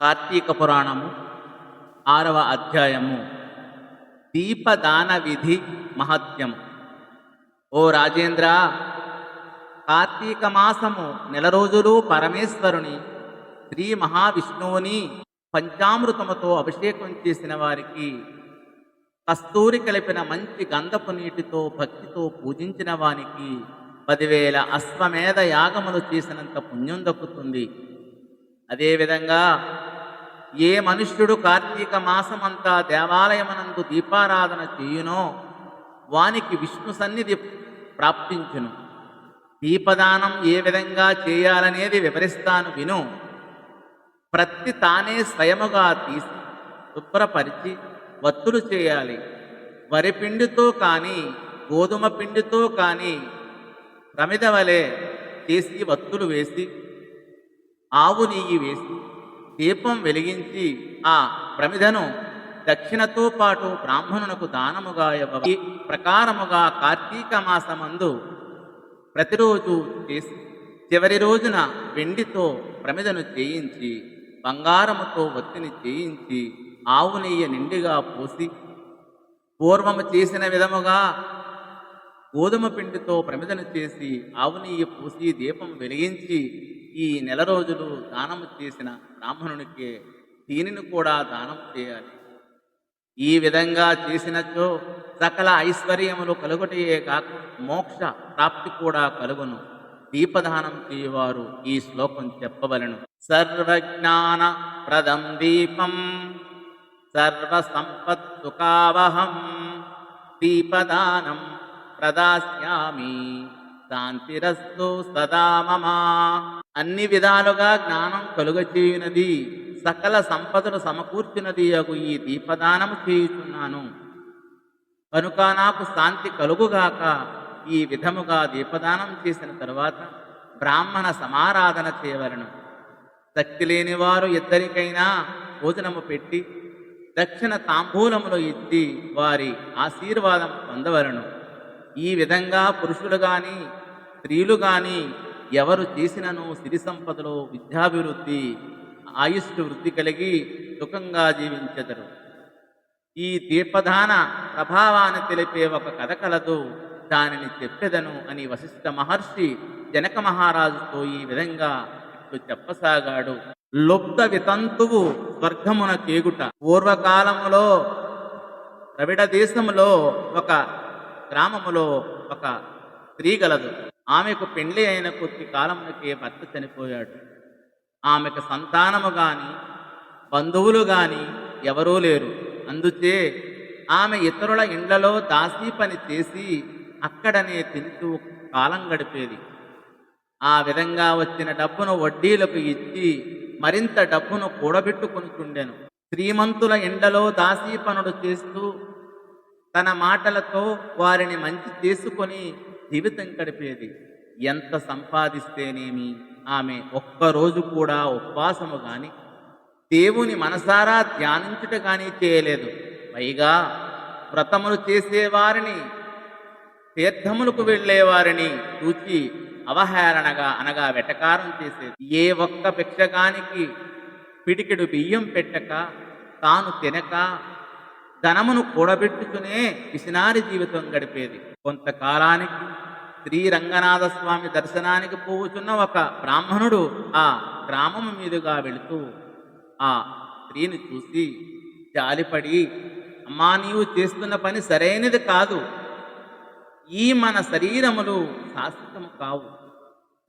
కార్తీక పురాణము ఆరవ అధ్యాయము. దీపదాన విధి మహత్యం ఓ రాజేంద్ర కార్తీక మాసము నెల రోజులు పరమేశ్వరుని శ్రీ మహావిష్ణువుని పంచామృతముతో అభిషేకం చేసిన వారికి కస్తూరి కలిపిన మంచి గంధపు నీటితో భక్తితో పూజించిన వానికి పదివేల అశ్వమేధ యాగములు చేసినంత పుణ్యం దక్కుతుంది. అదేవిధంగా ఏ మనుష్యుడు కార్తీక మాసమంతా దేవాలయమనందు దీపారాధన చేయునో వానికి విష్ణు సన్నిధి ప్రాప్తించును. దీపదానం ఏ విధంగా చేయాలనేది వివరిస్తాను విను. ప్రతి తానే స్వయముగా తీసి శుభ్రపరిచి వత్తులు చేయాలి. వరి పిండితో కానీ గోధుమ పిండితో కానీ ప్రమిద వలె చేసి వత్తులు వేసి ఆవు నెయ్యి వేసి దీపం వెలిగించి ఆ ప్రమిదను దక్షిణతో పాటు బ్రాహ్మణునకు దానముగా ఇవ్వ ప్రకారముగా కార్తీక మాసమందు ప్రతిరోజు చేసి చివరి రోజున వెండితో ప్రమిదను చేయించి బంగారముతో ఒత్తిని చేయించి ఆవు నెయ్యి నిండిగా పోసి పూర్వము చేసిన విధముగా గోధుమ పిండితో ప్రమిదను చేసి ఆవు నెయ్యి పూసి దీపం వెలిగించి ఈ నెల రోజులు దానము చేసిన బ్రాహ్మణునికి దీనిని కూడా దానం చేయాలి. ఈ విధంగా చేసినచో సకల ఐశ్వర్యములు కలుగుటయే కాక మోక్ష ప్రాప్తి కూడా కలుగును. దీపదానం చేయవారు ఈ శ్లోకం చెప్పవలను. సర్వజ్ఞాన ప్రదం దీపం సర్వసంపత్సుఖావహం దీపదానం ప్రదాస్యామి. శాంతిరస్తు సదా మమ. అన్ని విధాలుగా జ్ఞానం కలుగచేయునది సకల సంపదను సమకూర్చినది అగు ఈ దీపదానం చేయుచున్నాను. కనుక నాకు శాంతి కలుగుగాక ఈ విధముగా దీపదానం చేసిన తరువాత బ్రాహ్మణ సమారాధన చేయవలను. శక్తి లేని వారు ఇద్దరికైనా భోజనము పెట్టి దక్షిణ తాంబూలములు ఇచ్చి వారి ఆశీర్వాదం పొందవలను. ఈ విధంగా పురుషులు కానీ స్త్రీలు కానీ ఎవరు చేసినను సిరి సంపదలో విద్యాభివృద్ధి ఆయుష్ వృద్ధి కలిగి సుఖంగా జీవించెదరు. ఈ దీపధాన ప్రభావాన్ని తెలిపే ఒక కథ కలదు. దానిని చెప్పెదను అని వశిష్ఠ మహర్షి జనక మహారాజుతో ఈ విధంగా ఇట్లు చెప్పసాగాడు. లుప్త వితంతువు స్వర్గమున కేగుట పూర్వకాలములో ద్రవిడ దేశములో ఒక గ్రామములో ఒక స్త్రీ గలదు. ఆమెకు పెండ్లి అయిన కొద్ది కాలమునకే భర్త చనిపోయాడు. ఆమెకు సంతానము కానీ బంధువులు కానీ ఎవరూ లేరు. అందుచే ఆమె ఇతరుల ఇండ్లలో దాసీ పని చేసి అక్కడనే తింటూ కాలం గడిపేది. ఆ విధంగా వచ్చిన డబ్బును వడ్డీలకు ఇచ్చి మరింత డబ్బును కూడబెట్టుకుంటుండెను. శ్రీమంతుల ఎండలో దాసీ పనులు చేస్తూ తన మాటలతో వారిని మంచి చేసుకొని జీవితం గడిపేది. ఎంత సంపాదిస్తేనేమి? ఆమె ఒక్కరోజు కూడా ఉపవాసము కానీ దేవుని మనసారా ధ్యానించుట కానీ చేయలేదు. పైగా వ్రతములు చేసేవారిని తీర్థములకు వెళ్ళేవారిని చూచి అవహేళనగా అనగా వెటకారం చేసేది. ఏ ఒక్క భిక్షగానికి పిడికెడు బియ్యం పెట్టక తాను తినక ధనమును కూడబెట్టుకునే పిసినారి జీవితం గడిపేది. కొంతకాలానికి శ్రీ రంగనాథ స్వామి దర్శనానికి పోగుచున్న ఒక బ్రాహ్మణుడు ఆ గ్రామం మీదుగా వెళుతూ ఆ స్త్రీని చూసి జాలిపడి అమ్మా నీవు చేస్తున్న పని సరైనది కాదు. ఈ మన శరీరములు శాశ్వతము కావు.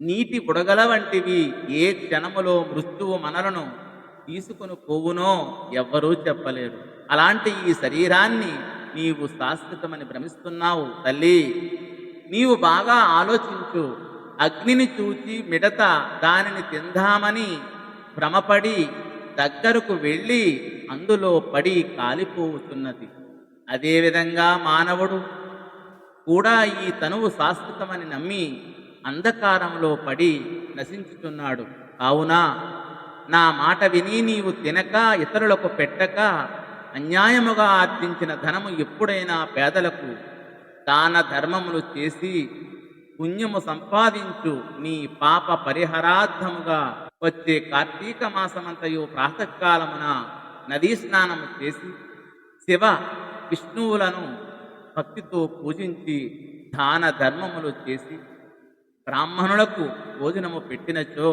నీటి బుడగల వంటివి ఏ క్షణములో మృత్యువు మనలను తీసుకుని పోవునో ఎవ్వరూ చెప్పలేరు. అలాంటి ఈ శరీరాన్ని నీవు శాశ్వతమని భ్రమిస్తున్నావు తల్లి. నీవు బాగా ఆలోచించు. అగ్నిని చూచి మిడత దానిని తిందామని భ్రమపడి దగ్గరకు వెళ్ళి అందులో పడి కాలిపోతున్నది అదేవిధంగా మానవుడు కూడా ఈ తనువు శాశ్వతమని నమ్మి అంధకారంలో పడి నశించుతున్నాడు కావున నా మాట విని నీవు తినక ఇతరులకు పెట్టక అన్యాయముగా ఆర్జించిన ధనము ఎప్పుడైనా పేదలకు దాన ధర్మములు చేసి పుణ్యము సంపాదించు నీ పాప పరిహారార్థముగా వచ్చే కార్తీక మాసమంతయు ప్రాతకాలమున నదీ స్నానము చేసి శివ విష్ణువులను భక్తితో పూజించి దాన ధర్మములు చేసి బ్రాహ్మణులకు భోజనము పెట్టినచో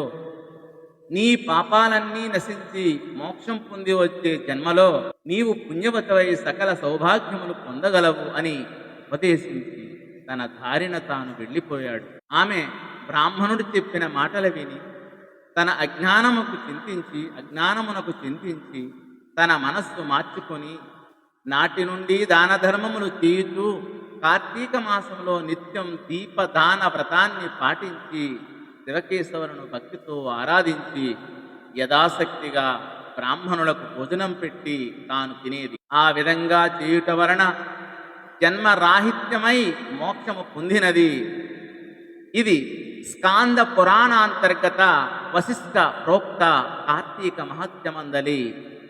నీ పాపాలన్నీ నశించి మోక్షం పొంది వచ్చే జన్మలో నీవు పుణ్యవతవై సకల సౌభాగ్యములు పొందగలవు అని ఉపదేశించి తన దారిన తాను వెళ్ళిపోయాడు. ఆమె బ్రాహ్మణుడు చెప్పిన మాటలు విని తన అజ్ఞానముకు చింతించి అజ్ఞానమునకు చింతించి తన మనస్సు మార్చుకొని నాటి నుండి దాన ధర్మములు చేయుతూ కార్తీక మాసంలో నిత్యం దీపదాన వ్రతాన్ని పాటించి శివకేశవులను భక్తితో ఆరాధించి యథాశక్తిగా బ్రాహ్మణులకు భోజనం పెట్టి తాను తినేది. ఆ విధంగా చేయుట వలన జన్మరాహిత్యమై మోక్షము పొందినది. ఇది స్కాంద పురాణాంతర్గత వశిష్ఠ ప్రోక్త కార్తీక మహత్యమందలి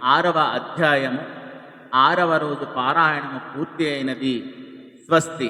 ఆరవ అధ్యాయము ఆరవ రోజు పారాయణము పూర్తి అయినది. స్వస్తి.